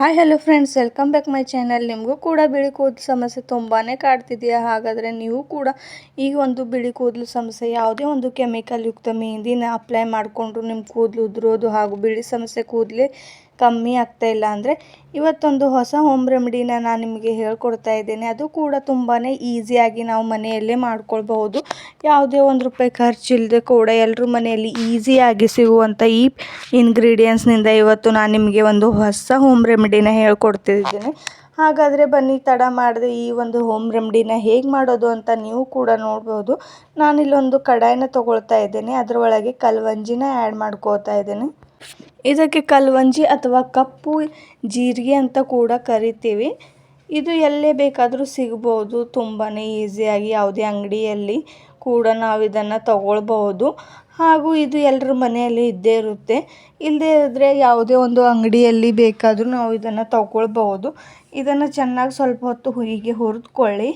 Hi hello friends welcome back my channel ನಿಮಗೂ ಕೂಡ ಬಿಳಿ ಕೂದಲು ಸಮಸ್ಯೆ ತುಂಬಾ ಕಾಡ್ತಿದೆಯಾ? ಹಾಗಾದರೆ ನೀವು ಕೂಡ ಈ ಒಂದು ಬಿಳಿ ಕೂದಲು ಸಮಸ್ಯೆ ಯಾವುದೇ ಒಂದು ಕೆಮಿಕಲ್ ಯುಕ್ತ ಮೆಹಂದಿನ ಅಪ್ಲೈ ಮಾಡಿಕೊಂಡ್ರು ನಿಮ್ಮ ಕೂದಲು ಉದುರೋದು ಹಾಗೂ ಬಿಳಿ ಸಮಸ್ಯೆ ಕೂದಲೇ ಕಮ್ಮಿ ಆಗ್ತಾ ಇಲ್ಲ ಅಂದರೆ ಇವತ್ತೊಂದು ಹೊಸ ಹೋಮ್ ರೆಮಿಡಿನ ನಾನು ನಿಮಗೆ ಹೇಳ್ಕೊಡ್ತಾ ಇದ್ದೇನೆ. ಅದು ಕೂಡ ತುಂಬಾ ಈಸಿಯಾಗಿ ನಾವು ಮನೆಯಲ್ಲೇ ಮಾಡ್ಕೊಳ್ಬಹುದು. ಯಾವುದೇ ಒಂದು ರೂಪಾಯಿ ಖರ್ಚಿಲ್ಲದೆ ಕೂಡ ಎಲ್ಲರೂ ಮನೆಯಲ್ಲಿ ಈಸಿಯಾಗಿ ಸಿಗುವಂಥ ಈ ಇಂಗ್ರೀಡಿಯೆಂಟ್ಸ್ನಿಂದ ಇವತ್ತು ನಾನು ನಿಮಗೆ ಒಂದು ಹೊಸ ಹೋಮ್ ರೆಮಿಡಿನ ಹೇಳ್ಕೊಡ್ತಿದ್ದೇನೆ. ಹಾಗಾದರೆ ಬನ್ನಿ, ತಡ ಮಾಡಿದೆ ಈ ಒಂದು ಹೋಮ್ ರೆಮಿಡಿನ ಹೇಗೆ ಮಾಡೋದು ಅಂತ ನೀವು ಕೂಡ ನೋಡ್ಬೋದು. ನಾನಿಲ್ಲೊಂದು ಕಡಾಯಿನ ತೊಗೊಳ್ತಾ ಇದ್ದೇನೆ. ಅದರೊಳಗೆ ಕಲ್ವಂಜಿನ ಆ್ಯಡ್ ಮಾಡ್ಕೋತಾ ಇದ್ದೇನೆ. ಇದಕ್ಕೆ ಕಲ್ವಂಜಿ ಅಥವಾ ಕಪ್ಪು ಜೀರಿಗೆ ಅಂತ ಕೂಡ ಕರಿತೀವಿ. ಇದು ಎಲ್ಲೇ ಬೇಕಾದರೂ ಸಿಗ್ಬೋದು. ತುಂಬಾ ಈಸಿಯಾಗಿ ಯಾವುದೇ ಅಂಗಡಿಯಲ್ಲಿ ಕೂಡ ನಾವು ಇದನ್ನು ತಗೊಳ್ಬಹುದು. ಹಾಗೂ ಇದು ಎಲ್ಲರ ಮನೆಯಲ್ಲಿ ಇದ್ದೇ ಇರುತ್ತೆ. ಇಲ್ಲದೇ ಇದ್ದರೆ ಯಾವುದೇ ಒಂದು ಅಂಗಡಿಯಲ್ಲಿ ಬೇಕಾದರೂ ನಾವು ಇದನ್ನು ತಗೊಳ್ಬೋದು ಇದನ್ನು ಚೆನ್ನಾಗಿ ಸ್ವಲ್ಪ ಹೊತ್ತು ಹೀಗೆ ಹುರಿದುಕೊಳ್ಳಿ.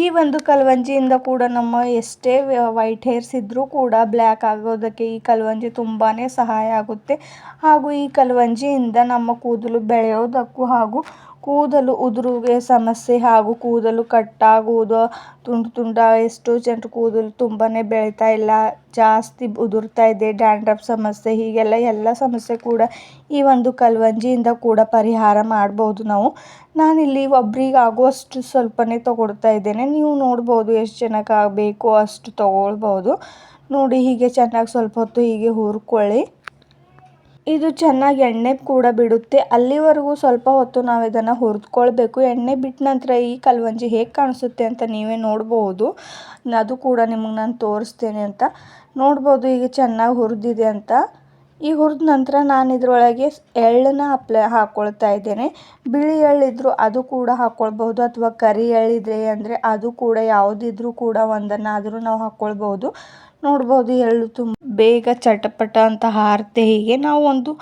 ಈ ಒಂದು ಕಲ್ವಂಜಿಯಿಂದ ಕೂಡ ನಮ್ಮ ಎಷ್ಟೇ ವೈಟ್ ಹೇರ್ಸ್ ಇದ್ದರೂ ಕೂಡ ಬ್ಲ್ಯಾಕ್ ಆಗೋದಕ್ಕೆ ಈ ಕಲ್ವಂಜಿ ತುಂಬಾ ಸಹಾಯ ಆಗುತ್ತೆ. ಹಾಗೂ ಈ ಕಲ್ವಂಜಿಯಿಂದ ನಮ್ಮ ಕೂದಲು ಬೆಳೆಯೋದಕ್ಕೂ ಹಾಗೂ ಕೂದಲು ಉದುರುವಿಕೆ ಸಮಸ್ಯೆ ಹಾಗೂ ಕೂದಲು ಕಟ್ಟಾಗುವುದು. ತುಂಡು ತುಂಡ ಎಷ್ಟೋ ಜನರು ಕೂದಲು ತುಂಬಾ ಬೆಳೀತಾ ಇಲ್ಲ, ಜಾಸ್ತಿ ಉದುರ್ತಾ ಇದೆ, ಡ್ಯಾಂಡ್ರಫ್ ಸಮಸ್ಯೆ, ಹೀಗೆಲ್ಲ ಎಲ್ಲ ಸಮಸ್ಯೆ ಕೂಡ ಈ ಒಂದು ಕಲ್ವಂಜಿಯಿಂದ ಕೂಡ ಪರಿಹಾರ ಮಾಡ್ಬೋದು ನಾವು. ನಾನಿಲ್ಲಿ ಒಬ್ರಿಗೆ ಆಗುವಷ್ಟು ಸ್ವಲ್ಪನೇ ತಗೊಳ್ತಾ ಇದ್ದೇನೆ. ನೀವು ನೋಡ್ಬೋದು ಎಷ್ಟು ಜನಕ್ಕೆ ಆಗಬೇಕು ಅಷ್ಟು ತಗೊಳ್ಬೋದು. ನೋಡಿ ಹೀಗೆ ಚೆನ್ನಾಗಿ ಸ್ವಲ್ಪ ಹೊತ್ತು ಹೀಗೆ ಹುರ್ಕೊಳ್ಳಿ. ಇದು ಚೆನ್ನಾಗಿ ಎಣ್ಣೆ ಕೂಡ ಬಿಡುತ್ತೆ. ಅಲ್ಲಿವರೆಗೂ ಸ್ವಲ್ಪ ಹೊತ್ತು ನಾವು ಇದನ್ನು ಹುರಿದ್ಕೊಳ್ಬೇಕು. ಎಣ್ಣೆ ಬಿಟ್ಟ ನಂತರ ಈ ಕಲ್ವಂಜಿ ಹೇಗೆ ಕಾಣಿಸುತ್ತೆ ಅಂತ ನೀವೇ ನೋಡ್ಬೋದು. ಅದು ಕೂಡ ನಿಮಗೆ ನಾನು ತೋರಿಸ್ತೇನೆ ಅಂತ. ನೋಡ್ಬೋದು ಈಗ ಚೆನ್ನಾಗಿ ಹುರಿದಿದೆ ಅಂತ. ಈ ಹುರಿದ ನಂತರ ನಾನು ಇದರೊಳಗೆ ಎಳ್ಳನ್ನು ಅಪ್ಲೈ ಹಾಕ್ಕೊಳ್ತಾ ಇದ್ದೇನೆ. ಬಿಳಿ ಎಳ್ಳಿದ್ರು ಅದು ಕೂಡ ಹಾಕ್ಕೊಳ್ಬಹುದು ಅಥವಾ ಕರಿ ಎಳ್ಳಿದ್ರೆ ಅಂದರೆ ಅದು ಕೂಡ ಯಾವುದಿದ್ರೂ ಕೂಡ ಒಂದನ್ನಾದರೂ ನಾವು ಹಾಕ್ಕೊಳ್ಬಹುದು ನೋಡ್ಬೋದು, ಎಳ್ಳು ತುಂಬ ಬೇಗ ಚಟಪಟ ಅಂತ ಹಾರುತ್ತೆ ಹೀಗೆ ನಾವು ಒಂದು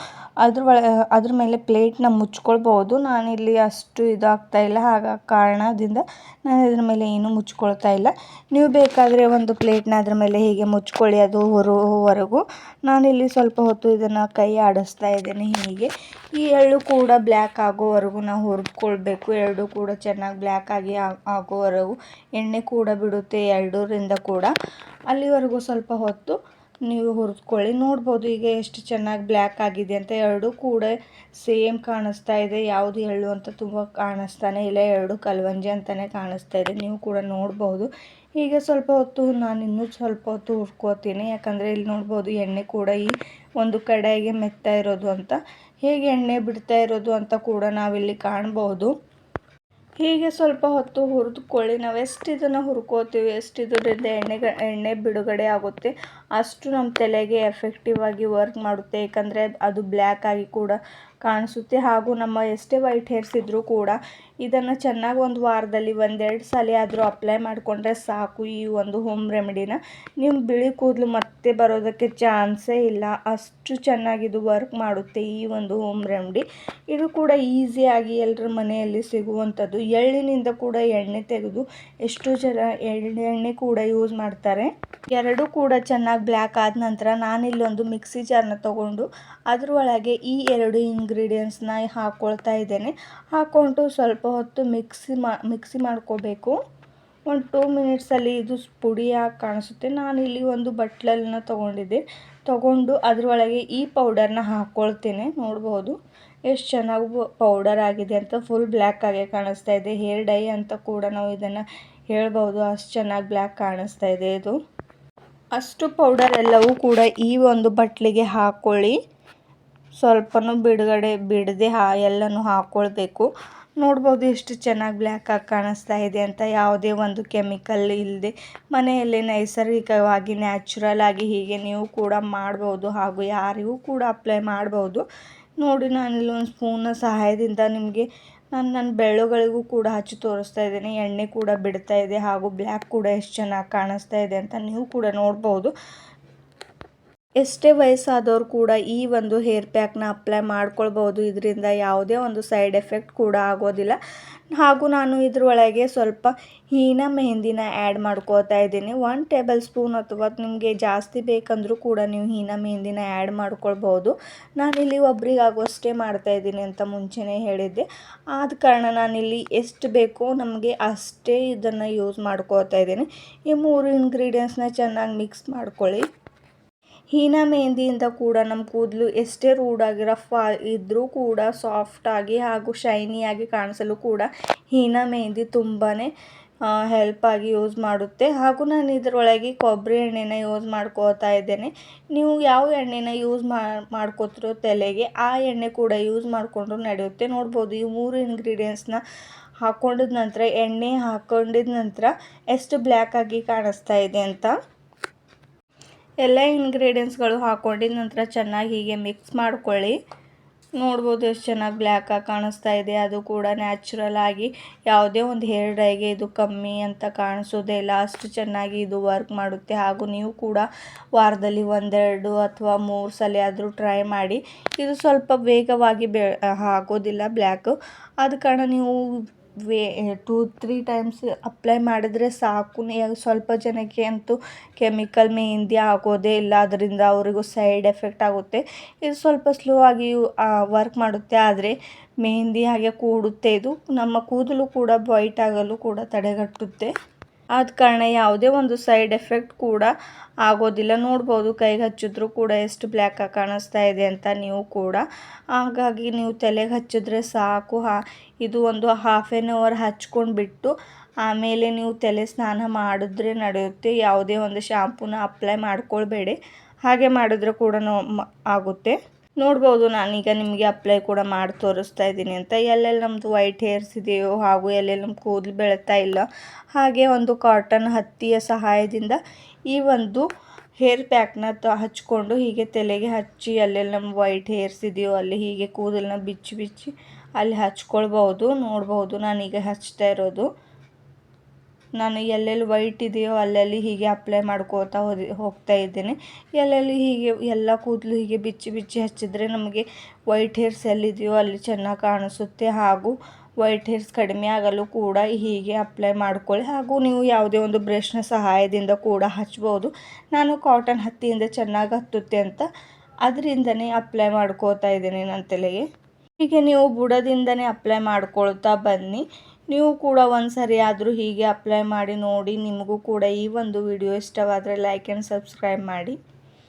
ಅದ್ರ ಒಳ, ಅದ್ರ ಮೇಲೆ ಪ್ಲೇಟ್ನ ಮುಚ್ಕೊಳ್ಬೋದು. ನಾನಿಲ್ಲಿ ಅಷ್ಟು ಇದಾಗ್ತಾ ಇಲ್ಲ ಹಾಗ ಕಾರಣದಿಂದ ನಾನು ಇದ್ರ ಮೇಲೆ ಏನು ಮುಚ್ಕೊಳ್ತಾ ಇಲ್ಲ. ನೀವು ಬೇಕಾದರೆ ಒಂದು ಪ್ಲೇಟ್ನ ಅದ್ರ ಮೇಲೆ ಹೀಗೆ ಮುಚ್ಕೊಳ್ಳಿ, ಅದು ಹೊರುವವರೆಗೂ ನಾನಿಲ್ಲಿ ಸ್ವಲ್ಪ ಹೊತ್ತು ಇದನ್ನು ಕೈ ಆಡಿಸ್ತಾ ಇದ್ದೇನೆ ಹೀಗೆ. ಈ ಎಳ್ಳು ಕೂಡ ಬ್ಲ್ಯಾಕ್ ಆಗೋವರೆಗೂ ನಾವು ಹುರ್ಕೊಳ್ಬೇಕು ಎರಡು ಕೂಡ ಚೆನ್ನಾಗಿ ಬ್ಲ್ಯಾಕ್ ಆಗಿ ಆಗೋವರೆಗೂ ಎಣ್ಣೆ ಕೂಡ ಬಿಡುತ್ತೆ ಎರಡರಿಂದ ಕೂಡ. ಅಲ್ಲಿವರೆಗೂ ಸ್ವಲ್ಪ ಹೊತ್ತು ನೀವು ಹುರಿದ್ಕೊಳ್ಳಿ. ನೋಡ್ಬೋದು ಈಗ ಎಷ್ಟು ಚೆನ್ನಾಗಿ ಬ್ಲ್ಯಾಕ್ ಆಗಿದೆ ಅಂತ. ಎರಡು ಕೂಡ ಸೇಮ್ ಕಾಣಿಸ್ತಾ ಇದೆ. ಯಾವುದು ಎಳ್ಳು ಅಂತ ತುಂಬ ಕಾಣಿಸ್ತಾನೆ ಇಲ್ಲ, ಎರಡು ಕಲ್ವಂಜಿ ಅಂತಲೇ ಕಾಣಿಸ್ತಾ ಇದೆ. ನೀವು ಕೂಡ ನೋಡ್ಬೋದು. ಈಗ ಸ್ವಲ್ಪ ಹೊತ್ತು ನಾನು ಇನ್ನೂ ಸ್ವಲ್ಪ ಹೊತ್ತು ಹುರ್ಕೋತೀನಿ. ಯಾಕಂದರೆ ಇಲ್ಲಿ ನೋಡ್ಬೋದು ಎಣ್ಣೆ ಕೂಡ ಈ ಒಂದು ಕಡೆಗೆ ಮೆತ್ತಾ ಇರೋದು ಅಂತ. ಹೇಗೆ ಎಣ್ಣೆ ಬಿಡ್ತಾ ಇರೋದು ಅಂತ ಕೂಡ ನಾವಿಲ್ಲಿ ಕಾಣ್ಬೋದು. ಹೀಗೆ ಸ್ವಲ್ಪ ಹೊತ್ತು ಹುರಿದುಕೊಳ್ಳಿ. ನಾವು ಎಷ್ಟು ಇದನ್ನು ಹುರ್ಕೋತೀವಿ ಎಷ್ಟು ಇದರಿಂದ ಎಣ್ಣೆ ಎಣ್ಣೆ ಬಿಡುಗಡೆ ಆಗುತ್ತೆ. ಅಷ್ಟು ನಮ್ಮ ತಲೆಗೆ ಎಫೆಕ್ಟಿವ್ ಆಗಿ ವರ್ಕ್ ಮಾಡುತ್ತೆ. ಏಕೆಂದರೆ ಅದು ಬ್ಲ್ಯಾಕ್ ಆಗಿ ಕೂಡ ಕಾಣಿಸುತ್ತೆ. ಹಾಗೂ ನಮ್ಮ ಎಷ್ಟೇ ವೈಟ್ ಹೇರ್ಸ್ ಇದ್ದರೂ ಕೂಡ ಇದನ್ನು ಚೆನ್ನಾಗಿ ಒಂದು ವಾರದಲ್ಲಿ ಒಂದೆರಡು ಸಲ ಆದರೂ ಅಪ್ಲೈ ಮಾಡಿಕೊಂಡ್ರೆ ಸಾಕು ಈ ಒಂದು ಹೋಮ್ ರೆಮಿಡಿನ. ನಿಮ್ಮ ಬಿಳಿ ಕೂದಲು ಮತ್ತೆ ಬರೋದಕ್ಕೆ ಚಾನ್ಸೇ ಇಲ್ಲ. ಅಷ್ಟು ಚೆನ್ನಾಗಿದು ವರ್ಕ್ ಮಾಡುತ್ತೆ ಈ ಒಂದು ಹೋಮ್ ರೆಮಿಡಿ. ಇದು ಕೂಡ ಈಸಿಯಾಗಿ ಎಲ್ಲರ ಮನೆಯಲ್ಲಿ ಸಿಗುವಂಥದ್ದು. ಎಳ್ಳಿನಿಂದ ಕೂಡ ಎಣ್ಣೆ ತೆಗೆದು ಎಷ್ಟೋ ಜನ ಎಳ್ಳೆಣ್ಣೆ ಕೂಡ ಯೂಸ್ ಮಾಡ್ತಾರೆ. ಎರಡೂ ಕೂಡ ಚೆನ್ನಾಗಿ ಬ್ಲ್ಯಾಕ್ ಆದ ನಂತರ ನಾನಿಲ್ಲೊಂದು ಮಿಕ್ಸಿ ಜಾರ್ನ ತೊಗೊಂಡು ಅದರೊಳಗೆ ಈ ಎರಡು ಇಂಗ್ರೀಡಿಯೆಂಟ್ಸ್ನ ಹಾಕ್ಕೊಳ್ತಾ ಇದ್ದೇನೆ. ಹಾಕ್ಕೊಂಡು ಸ್ವಲ್ಪ ಹೊತ್ತು ಮಿಕ್ಸಿ ಮಾ ಮಿಕ್ಸಿ ಮಾಡ್ಕೋಬೇಕು. ಒಂದು ಟೂ ಮಿನಿಟ್ಸಲ್ಲಿ ಇದು ಪುಡಿಯಾಗಿ ಕಾಣಿಸುತ್ತೆ. ನಾನು ಇಲ್ಲಿ ಒಂದು ಬಟ್ಲನ್ನ ತೊಗೊಂಡಿದ್ದೆ. ತೊಗೊಂಡು ಅದರೊಳಗೆ ಈ ಪೌಡರ್ನ ಹಾಕ್ಕೊಳ್ತೇನೆ ನೋಡ್ಬೋದು ಎಷ್ಟು ಚೆನ್ನಾಗಿ ಪೌಡರ್ ಆಗಿದೆ ಅಂತ ಫುಲ್ ಬ್ಲ್ಯಾಕ್ ಆಗಿ ಕಾಣಿಸ್ತಾ ಇದೆ. ಹೇರ್ ಡೈ ಅಂತ ಕೂಡ ನಾವು ಇದನ್ನು ಹೇಳ್ಬೋದು. ಅಷ್ಟು ಚೆನ್ನಾಗಿ ಬ್ಲ್ಯಾಕ್ ಕಾಣಿಸ್ತಾ ಇದೆ ಇದು. ಅಷ್ಟು ಪೌಡರ್ ಎಲ್ಲವೂ ಕೂಡ ಈ ಒಂದು ಬಟ್ಲಿಗೆ ಹಾಕ್ಕೊಳ್ಳಿ ಸ್ವಲ್ಪನೂ ಬಿಡುಗಡೆ, ಬಿಡದೆ ಹಾ, ಎಲ್ಲನೂ ಹಾಕ್ಕೊಳ್ಬೇಕು ನೋಡ್ಬೋದು ಎಷ್ಟು ಚೆನ್ನಾಗಿ ಬ್ಲ್ಯಾಕ್ ಆಗಿ ಕಾಣಿಸ್ತಾ ಇದೆ ಅಂತ. ಯಾವುದೇ ಒಂದು ಕೆಮಿಕಲ್ ಇಲ್ಲದೆ ಮನೆಯಲ್ಲೇ ನೈಸರ್ಗಿಕವಾಗಿ ನ್ಯಾಚುರಲ್ ಆಗಿ ಹೀಗೆ ನೀವು ಕೂಡ ಮಾಡ್ಬೋದು ಹಾಗೂ ಯಾರಿಗೂ ಕೂಡ ಅಪ್ಲೈ ಮಾಡ್ಬೋದು. ನೋಡಿ ನಾನಿಲ್ಲಿ ಒಂದು ಸ್ಪೂನ್ನ ಸಹಾಯದಿಂದ ನಿಮಗೆ ನಾನು ನನ್ನ ಬೆಳ್ಳುಗಳಿಗೂ ಕೂಡ ಹಚ್ಚಿ ತೋರಿಸ್ತಾ ಇದ್ದೀನಿ. ಎಣ್ಣೆ ಕೂಡ ಬಿಡ್ತಾ ಇದೆ ಹಾಗೂ ಬ್ಲ್ಯಾಕ್ ಕೂಡ ಎಷ್ಟು ಚೆನ್ನಾಗಿ ಕಾಣಿಸ್ತಾ ಇದೆ ಅಂತ ನೀವು ಕೂಡ ನೋಡ್ಬೋದು. ಎಷ್ಟೇ ವಯಸ್ಸಾದವರು ಕೂಡ ಈ ಒಂದು ಹೇರ್ ಪ್ಯಾಕ್ನ ಅಪ್ಲೈ ಮಾಡ್ಕೊಳ್ಬೋದು ಇದರಿಂದ ಯಾವುದೇ ಒಂದು ಸೈಡ್ ಎಫೆಕ್ಟ್ ಕೂಡ ಆಗೋದಿಲ್ಲ. ಹಾಗೂ ನಾನು ಇದರೊಳಗೆ ಸ್ವಲ್ಪ ಹೀನ ಮೆಹಂದಿನ ಆ್ಯಡ್ ಮಾಡ್ಕೋತಾ ಇದ್ದೀನಿ. ಒನ್ ಟೇಬಲ್ ಸ್ಪೂನ್ ಅಥವಾ ನಿಮಗೆ ಜಾಸ್ತಿ ಬೇಕಂದರೂ ಕೂಡ ನೀವು ಹೀನ ಮೆಹಂದಿನ ಆ್ಯಡ್ ಮಾಡ್ಕೊಳ್ಬೋದು ನಾನಿಲ್ಲಿ ಮಾಡ್ತಾ ಇದ್ದೀನಿ ಅಂತ ಮುಂಚೆನೇ ಹೇಳಿದ್ದೆ. ಆದ ಕಾರಣ ನಾನಿಲ್ಲಿ ಎಷ್ಟು ಬೇಕೋ ನಮಗೆ ಅಷ್ಟೇ ಇದನ್ನು ಯೂಸ್ ಮಾಡ್ಕೋತಾ ಇದ್ದೀನಿ. ಈ ಮೂರು ಇಂಗ್ರೀಡಿಯೆಂಟ್ಸ್ನ ಚೆನ್ನಾಗಿ ಮಿಕ್ಸ್ ಮಾಡ್ಕೊಳ್ಳಿ. ಹೀನಾ ಮೆಹಂದಿಯಿಂದ ಕೂಡ ನಮ್ಮ ಕೂದಲು ಎಷ್ಟೇ ರೂಡಾಗಿ ರಫ್ ಇದ್ದರೂ ಕೂಡ ಸಾಫ್ಟಾಗಿ ಹಾಗೂ ಶೈನಿಯಾಗಿ ಕಾಣಿಸಲು ಕೂಡ ಹೀನಾ ಮೆಹಂದಿ ತುಂಬಾ ಹೆಲ್ಪಾಗಿ ಯೂಸ್ ಮಾಡುತ್ತೆ. ಹಾಗೂ ನಾನು ಇದರೊಳಗೆ ಕೊಬ್ಬರಿ ಎಣ್ಣೆನ ಯೂಸ್ ಮಾಡ್ಕೋತಾ ಇದ್ದೇನೆ. ನೀವು ಯಾವ ಎಣ್ಣೆನ ಯೂಸ್ ಮಾಡ್ಕೋತಿರೋ ತಲೆಗೆ ಆ ಎಣ್ಣೆ ಕೂಡ ಯೂಸ್ ಮಾಡಿಕೊಂಡ್ರು ನಡೆಯುತ್ತೆ. ನೋಡ್ಬೋದು ಈ ಮೂರು ಇಂಗ್ರೀಡಿಯೆಂಟ್ಸ್ನ ಹಾಕ್ಕೊಂಡಿದ ನಂತರ, ಎಣ್ಣೆ ಹಾಕ್ಕೊಂಡಿದ ನಂತರ ಎಷ್ಟು ಬ್ಲ್ಯಾಕ್ ಆಗಿ ಕಾಣಿಸ್ತಾ ಇದೆ ಅಂತ. ಎಲ್ಲ ಇಂಗ್ರೀಡಿಯೆಂಟ್ಸ್ಗಳು ಹಾಕ್ಕೊಂಡಿದ ನಂತರ ಚೆನ್ನಾಗಿ ಹೀಗೆ ಮಿಕ್ಸ್ ಮಾಡ್ಕೊಳ್ಳಿ. ನೋಡ್ಬೋದು ಎಷ್ಟು ಚೆನ್ನಾಗಿ ಬ್ಲ್ಯಾಕಾಗಿ ಕಾಣಿಸ್ತಾ ಇದೆ. ಅದು ಕೂಡ ನ್ಯಾಚುರಲ್ ಆಗಿ ಯಾವುದೇ ಒಂದು ಹೇರ್ ಡೈಗೆ ಇದು ಕಮ್ಮಿ ಅಂತ ಕಾಣಿಸೋದೇ ಇಲ್ಲ. ಅಷ್ಟು ಚೆನ್ನಾಗಿ ಇದು ವರ್ಕ್ ಮಾಡುತ್ತೆ. ಹಾಗೂ ನೀವು ಕೂಡ ವಾರದಲ್ಲಿ ಒಂದೆರಡು ಅಥವಾ ಮೂರು ಸಲ ಆದರೂ ಟ್ರೈ ಮಾಡಿ. ಇದು ಸ್ವಲ್ಪ ವೇಗವಾಗಿ ಬೆ ಆಗೋದಿಲ್ಲ ಬ್ಲ್ಯಾಕು ಆದ ಕಾರಣ ನೀವು ವೇ ಟೂ ತ್ರೀ ಟೈಮ್ಸ್ ಅಪ್ಲೈ ಮಾಡಿದ್ರೆ ಸಾಕು. ಸ್ವಲ್ಪ ಜನಕ್ಕೆ ಅಂತೂ ಕೆಮಿಕಲ್ ಮೆಹಂದಿ ಆಗೋದೇ ಇಲ್ಲ. ಅದರಿಂದ ಅವರಿಗೂ ಸೈಡ್ ಎಫೆಕ್ಟ್ ಆಗುತ್ತೆ. ಇದು ಸ್ವಲ್ಪ ಸ್ಲೋ ಆಗಿ ವರ್ಕ್ ಮಾಡುತ್ತೆ. ಆದರೆ ಮೆಹಂದಿ ಹಾಗೆ ಕೂಡುತ್ತೆ. ಇದು ನಮ್ಮ ಕೂದಲು ಕೂಡ ವೈಟ್ ಆಗಲು ಕೂಡ ತಡೆಗಟ್ಟುತ್ತೆ. ಆದ ಕಾರಣ ಯಾವುದೇ ಒಂದು ಸೈಡ್ ಎಫೆಕ್ಟ್ ಕೂಡ ಆಗೋದಿಲ್ಲ. ನೋಡ್ಬೋದು ಕೈಗೆ ಹಚ್ಚಿದ್ರೂ ಕೂಡ ಎಷ್ಟು ಬ್ಲ್ಯಾಕಾಗಿ ಕಾಣಿಸ್ತಾ ಇದೆ ಅಂತ ನೀವು ಕೂಡ. ಹಾಗಾಗಿ ನೀವು ತಲೆಗೆ ಹಚ್ಚಿದ್ರೆ ಸಾಕು. ಹಾ, ಇದು ಒಂದು ಹಾಫ್ ಆ್ಯನ್ ಅವರ್ ಹಚ್ಕೊಂಡು ಬಿಟ್ಟು ಆಮೇಲೆ ನೀವು ತಲೆ ಸ್ನಾನ ಮಾಡಿದ್ರೆ ನಡೆಯುತ್ತೆ. ಯಾವುದೇ ಒಂದು ಶಾಂಪೂನ ಅಪ್ಲೈ ಮಾಡ್ಕೊಳ್ಬೇಡಿ. ಹಾಗೆ ಮಾಡಿದ್ರೆ ಕೂಡ ಆಗುತ್ತೆ. ನೋಡ್ಬೋದು. ನಾನೀಗ ನಿಮಗೆ ಅಪ್ಲೈ ಕೂಡ ಮಾಡಿ ತೋರಿಸ್ತಾ ಇದ್ದೀನಿ ಅಂತ. ಎಲ್ಲೆಲ್ಲಿ ನಮ್ಮದು ವೈಟ್ ಹೇರ್ಸ್ ಇದೆಯೋ ಹಾಗೂ ಎಲ್ಲೆಲ್ಲಿ ನಮ್ಮ ಕೂದಲು ಬೆಳೀತಾ ಇಲ್ಲ ಹಾಗೆ ಒಂದು ಕಾಟನ್ ಹತ್ತಿಯ ಸಹಾಯದಿಂದ ಈ ಒಂದು ಹೇರ್ ಪ್ಯಾಕ್ನ ತ ಹಚ್ಕೊಂಡು ಹೀಗೆ ತಲೆಗೆ ಹಚ್ಚಿ ಅಲ್ಲೆಲ್ಲಿ ನಮ್ಮ ವೈಟ್ ಹೇರ್ಸ್ ಇದೆಯೋ ಅಲ್ಲಿ ಹೀಗೆ ಕೂದಲನ್ನ ಬಿಚ್ಚಿ ಬಿಚ್ಚಿ ಅಲ್ಲಿ ಹಚ್ಕೊಳ್ಬೋದು ನೋಡ್ಬೋದು ನಾನೀಗ ಹಚ್ತಾ ಇರೋದು. ನಾನು ಎಲ್ಲೆಲ್ಲಿ ವೈಟ್ ಇದೆಯೋ ಅಲ್ಲಲ್ಲಿ ಹೀಗೆ ಅಪ್ಲೈ ಮಾಡ್ಕೋತಾ ಹೋದ, ಹೋಗ್ತಾ ಇದ್ದೇನೆ. ಎಲ್ಲೆಲ್ಲಿ ಹೀಗೆ, ಎಲ್ಲ ಕೂದಲು ಹೀಗೆ ಬಿಚ್ಚಿ ಬಿಚ್ಚಿ ಹಚ್ಚಿದ್ರೆ ನಮಗೆ ವೈಟ್ ಹೇರ್ಸ್ ಎಲ್ಲಿದೆಯೋ ಅಲ್ಲಿ ಚೆನ್ನಾಗಿ ಕಾಣಿಸುತ್ತೆ. ಹಾಗೂ ವೈಟ್ ಹೇರ್ಸ್ ಕಡಿಮೆ ಆಗಲು ಕೂಡ ಹೀಗೆ ಅಪ್ಲೈ ಮಾಡ್ಕೊಳ್ಳಿ. ಹಾಗೂ ನೀವು ಯಾವುದೇ ಒಂದು ಬ್ರಷ್ನ ಸಹಾಯದಿಂದ ಕೂಡ ಹಚ್ಬೋದು. ನಾನು ಕಾಟನ್ ಹತ್ತಿಯಿಂದ ಚೆನ್ನಾಗಿ ಹತ್ತುತ್ತೆ ಅಂತ ಅದರಿಂದನೇ ಅಪ್ಲೈ ಮಾಡ್ಕೋತಾ ಇದ್ದೀನಿ ನನ್ನ ತಲೆಗೆ. ಹೀಗೆ ನೀವು ಬುಡದಿಂದನೇ ಅಪ್ಲೈ ಮಾಡ್ಕೊಳ್ತಾ ಬನ್ನಿ. ನೀವು ಕೂಡ ಒಂದು ಸರಿ ಆದರೂ ಹೀಗೆ ಅಪ್ಲೈ ಮಾಡಿ ನೋಡಿ. ನಿಮಗೂ ಕೂಡ ಈ ಒಂದು ವಿಡಿಯೋ ಇಷ್ಟವಾದರೆ ಲೈಕ್ ಆ್ಯಂಡ್ ಸಬ್ಸ್ಕ್ರೈಬ್ ಮಾಡಿ.